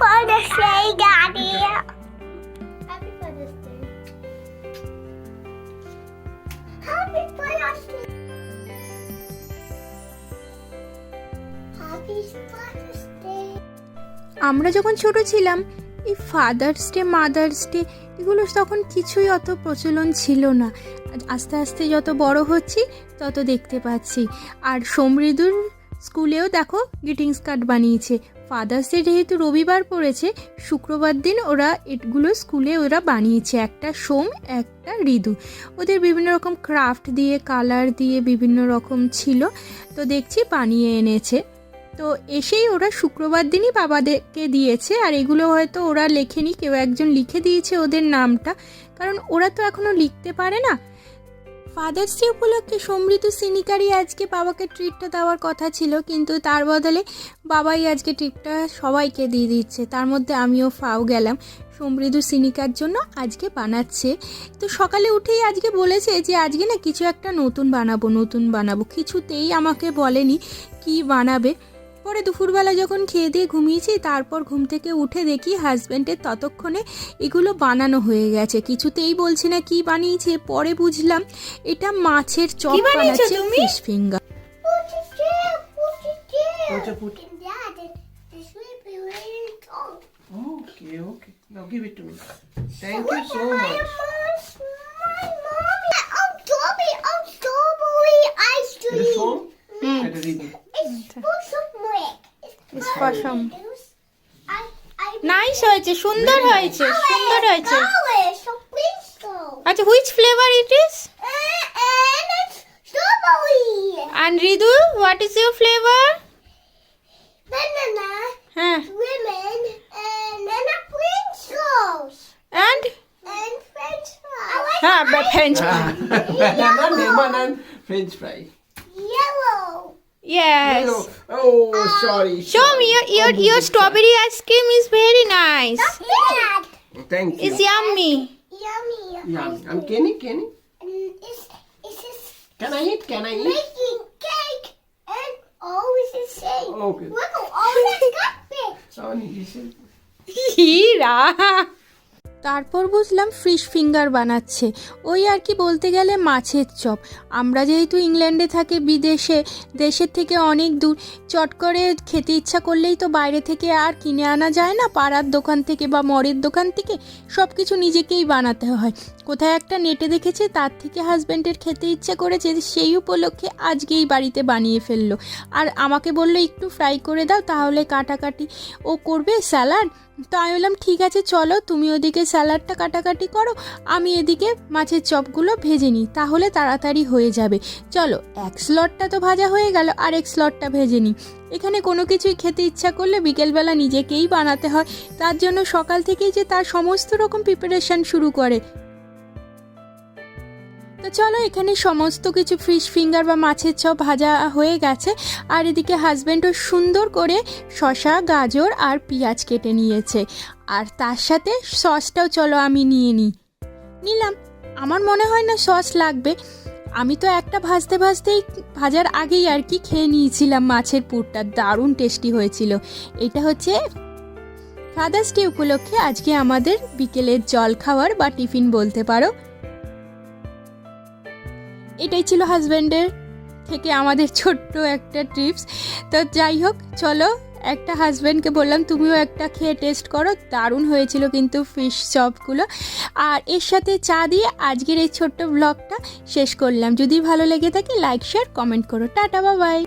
Father's Day, Daddy. Happy Father's Day. Happy Father's Day. Happy Father's Day. আমরা যখন ছোট ছিলাম এই ফাদার্স ডে মাদার্স ডে এগুলো তখন কিছুই অত প্রচলন ছিল না আজ আস্তে আস্তে যত বড় হচ্ছি তত দেখতে পাচ্ছি আর সমৃদ্ধর স্কুলেও দেখো গ্রিটিংস কার্ড বানিয়েছে ফাদার্স ডে যেহেতু রবিবার পড়েছে, শুক্রবার দিন ওরা এগুলো স্কুলে ওরা বানিয়েছে, একটা সোম, একটা ঋদু ওদের বিভিন্ন রকম ক্রাফট দিয়ে কালার দিয়ে বিভিন্ন রকম ছিল, তো দেখছি বানিয়ে এনেছে। তো এসেই ওরা শুক্রবার দিনই বাবাদেরকে দিয়েছে, আর এগুলো হয়তো ওরা লেখেনি, কেউ একজন লিখে দিয়েছে ওদের নামটা, কারণ ওরা তো এখনও লিখতে পারে না। ফাদার্স ডে উপলক্ষে সমৃদ্ধ সিনিকারই আজকে বাবাকে ট্রিটটা দেওয়ার কথা ছিল, কিন্তু তার বদলে বাবাই আজকে ট্রিটটা সবাইকে দিয়ে দিচ্ছে। তার মধ্যে আমিও ফাও গেলাম। সমৃদ্ধ সিনিকার জন্য আজকে বানাচ্ছে। তো সকালে উঠেই আজকে বলেছে যে, আজকে না কিছু একটা নতুন বানাবো নতুন বানাবো। কিছুতেই আমাকে বলেনি কি বানাবে। পরে দুপুরবেলা যখন খেয়ে দিয়ে ঘুমিয়েছি তারপর ঘুম থেকে উঠে দেখি হাজব্যান্ডের ততক্ষণে এগুলো বানানো হয়ে গেছে কিছুতেই বলছে না কি বানিয়েছে পরে বুঝলাম এটা মাছের চপ বানাচ্ছে তুমি? Fish finger. Okay, okay. Now give it to me. Thank you so much. Oh, oh, It is cream. foam? Let it eat. It's I nice হয়েছে সুন্দর হয়েছে সুন্দর হয়েছে. আচ্ছা which flavour it is Uh, and it's strawberry. And Ridu what is your flavour Banana, হ্যাঁ women, and then a Pringles. And And French fries. I like হ্যাঁ French Banana, lemon, and French fry. Yes. Oh, ah, sorry. Show sorry. me your your, your strawberry ice cream is very nice. Thank you. It's yummy. Yummy. Yummy. I'm Kenny. Kenny. Can I eat? Can I eat? Making cake and always the same. Okay. Look, always got. Sorry, he said. তারপর বুঝলাম fish finger বানাচ্ছে। ওই আর কি বলতে গেলে মাছের chop. আমরা যেহেতু ইংল্যান্ডে থাকি, বিদেশে, দেশের থেকে অনেক দূর, চট করে খেতে ইচ্ছা করলেই তো বাইরে থেকে আর কিনে আনা যায় না। পাড়ার দোকান থেকে বা মরের দোকান থেকে সব কিছু নিজেকেই বানাতে হয়। কোথায় একটা নেটে দেখেছে, তার থেকে হাজব্যান্ডের খেতে ইচ্ছা করেছে, সেই উপলক্ষে আজকেই বাড়িতে বানিয়ে ফেলল। আর আমাকে বলল, একটু ফ্রাই করে দাও, তাহলে কাটাকাটি ও করবে, স্যালাড? তো আমি বললাম, ঠিক আছে, চলো, তুমি ওদিকে স্যালাডটা কাটাকাটি করো, আমি এদিকে মাছের চপগুলো ভেজে নিই, তাহলে তাড়াতাড়ি হয়ে যাবে। চলো, এক স্লটটা তো ভাজা হয়ে গেল, আর এক স্লটটা ভেজে নিই। এখানে কোনো কিছুই খেতে ইচ্ছা করলে বিকেলবেলা নিজেকেই বানাতে হয়, তার জন্য সকাল থেকেই যে তার সমস্ত রকম প্রিপারেশান শুরু করে। তো চলো, এখানে সমস্ত কিছু ফিশ ফিঙ্গার বা মাছের চপ ভাজা হয়ে গেছে। আর এদিকে হাজব্যান্ডও সুন্দর করে শশা গাজর আর পেঁয়াজ কেটে নিয়েছে। আর তার সাথে সসটাও চলো আমি নিয়ে নিই। নিলাম। আমার মনে হয় না সস লাগবে। আমি তো একটা ভাজতে ভাজতেই ভাজার আগেই আর কি খেয়ে নিয়েছিলাম মাছের পুরটা। দারুণ টেস্টি হয়েছিল। এটা হচ্ছে ফাদার্স ডে উপলক্ষে আজকে আমাদের বিকেলের জল খাওয়ার বা টিফিন বলতে পারো। এটাই ছিল হাজব্যান্ডের থেকে আমাদের ছোট্ট একটা ট্রিপস তো যাই হোক, চলো, একটা হাজব্যান্ডকে বললাম, তুমিও একটা খেয়ে টেস্ট করো। দারুণ হয়েছিল কিন্তু ফিশ চপগুলো আর এর সাথে চা দিয়ে আজকের এই ছোট্ট ব্লগটা শেষ করলাম। যদি ভালো লেগে থাকে লাইক শেয়ার কমেন্ট করো। টাটা বা বাবাই